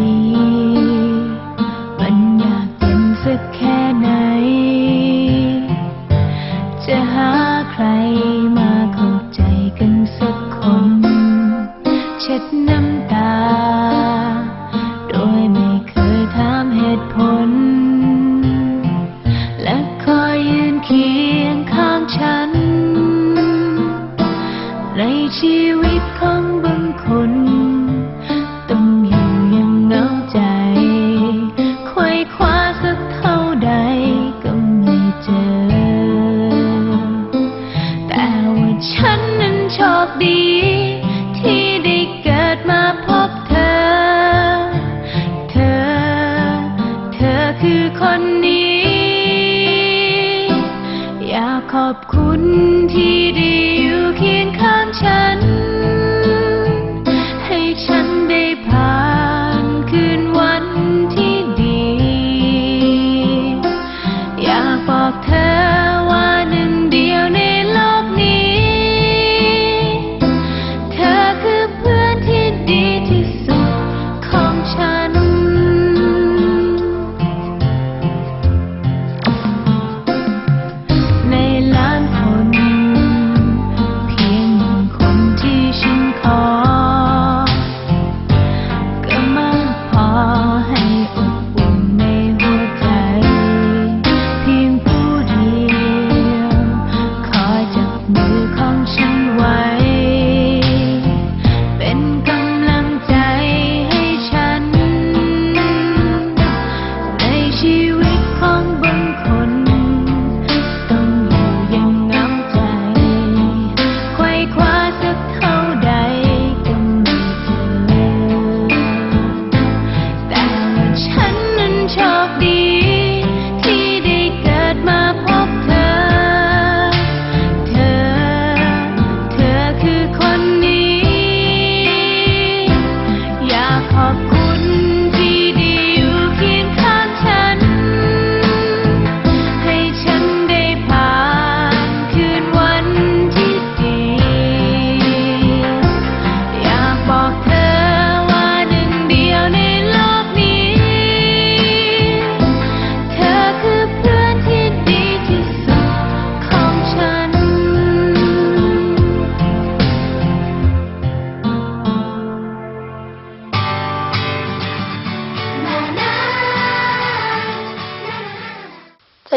ดีมันอยากเป็นสักแค่ไหน จะหาใครมาเข้าใจกันสักคน เช็ดน้ำตา โดยไม่เคยถามเหตุผล และคอยยืนเคียงข้างฉัน ในชีวิตของ อยากขอบคุณที่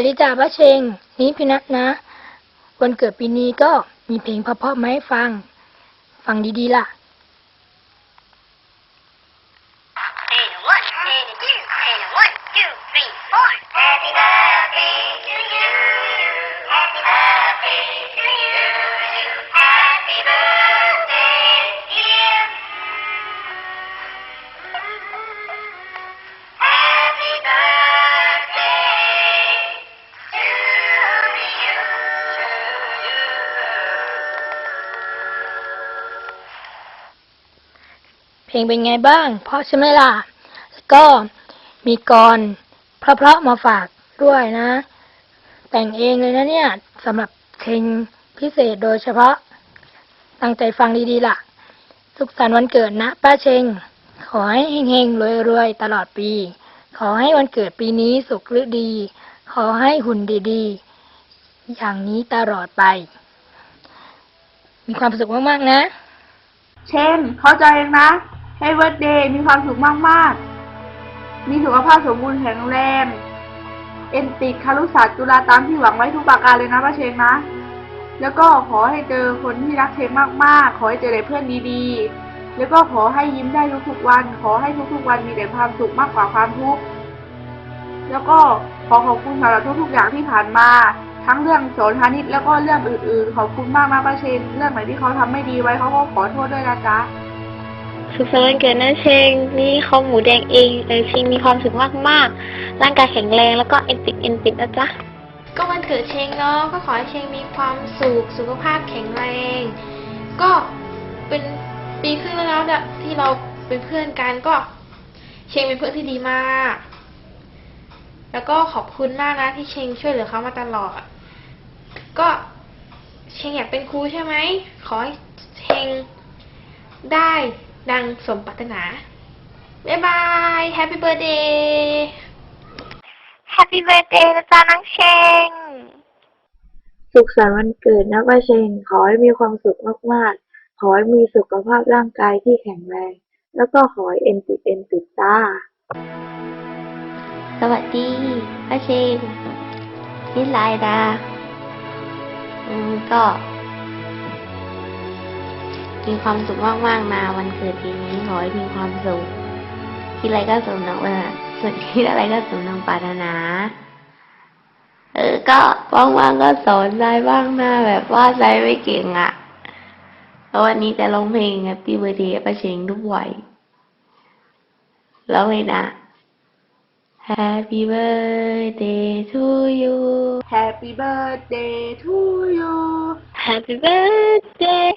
ริจาพระเชงนี้พี่นัทนะ วันเกิดปีนี้ก็มีเพลงเพราะๆมาให้ฟัง ฟังดีๆล่ะ เพลงเป็นไงบ้าง เพราะใช่ไหมล่ะแล้วก็มีกรเพราะๆมาฝากด้วยนะ แต่งเองเลยนะเนี่ยสำหรับเพลงพิเศษโดยเฉพาะ ตั้งใจฟังดีๆล่ะ สุขสันต์วันเกิดนะ ป้าเชง ขอให้เฮงๆรวยๆตลอดปี ขอให้วันเกิดปีนี้สุขหรือดี ขอให้หุ่นดีๆ อย่างนี้ตลอดไป มีความสุขมากๆนะ เช่น เข้าใจนะ ให้เวิร์ดเดย์มีความสุขมาก ๆ มีสุขภาพสมบูรณ์แข็งแรง เอ็นติดคารุศาสตร์จุฬาตามที่หวังไว้ทุกประการเลยนะป้าเชงนะ แล้วก็ขอให้เจอคนที่รักเชงมาก ๆ ขอให้เจอแต่เพื่อนดีๆ แล้วก็ขอให้ยิ้มได้ทุกๆวัน ขอให้ทุกๆวันมีแต่ความสุขมากกว่าความทุกข์ แล้วก็ขอขอบคุณสำหรับทุกๆอย่างที่ผ่านมา ทั้งเรื่องโสธานิตแล้วก็เรื่องอื่นๆ ขอบคุณมากนะป้าเชน เรื่องไหนที่เขาทำไม่ดีไว้เขาก็ขอโทษด้วยนะจ๊ะ สุขสันต์วันเกิดนะเชงนี่เขาหมูแดงเองเออเชงมีความสุขมากๆ ร่างกายแข็งแรงแล้วก็เอ็นติดเอ็นติดนะจ๊ะก็วันเกิดเชงเนาะก็ขอให้เชงมีความสุขสุขภาพแข็งแรง ก็เป็นปีครึ่งแล้วนะเนี่ยที่เราเป็นเพื่อนกันก็ เชงเป็นเพื่อนที่ดีมาก แล้วก็ขอบคุณมากนะที่เชงช่วยเหลือเขามาตลอด ก็เชงอยากเป็นครูใช่ไหมขอให้เชงได้ ดังสมปรารถนา บ๊ายบาย แฮปปี้เบิร์ดเดย์ Happy Birthday นะจ๊ะน้องเชง สุขสันต์วันเกิดนะป้าเชง ขอให้มีความสุขมากๆ ขอให้มีสุขภาพร่างกายที่แข็งแรง แล้วก็ขอให้เอ็นติดเอ็นติดจ้าสวัสดีป้าเชงนี่ไลน์ดา อืมก็ มีความสุขมากๆนะวันเกิดปีนี้ขอให้มีความสุขคิดอะไรก็สมนังว่าสุดคิดอะไรก็สมนังปรารถนา เออ ก็ว่างๆก็สอนใจบ้างนะแบบว่าใจไม่เก่งอะ่ะแล้ววันนี้จะร้องเพลง Happy Birthday ป้าเชงด้วยแล้วเลยนะ Happy birthday to you Happy birthday to you Happy birthday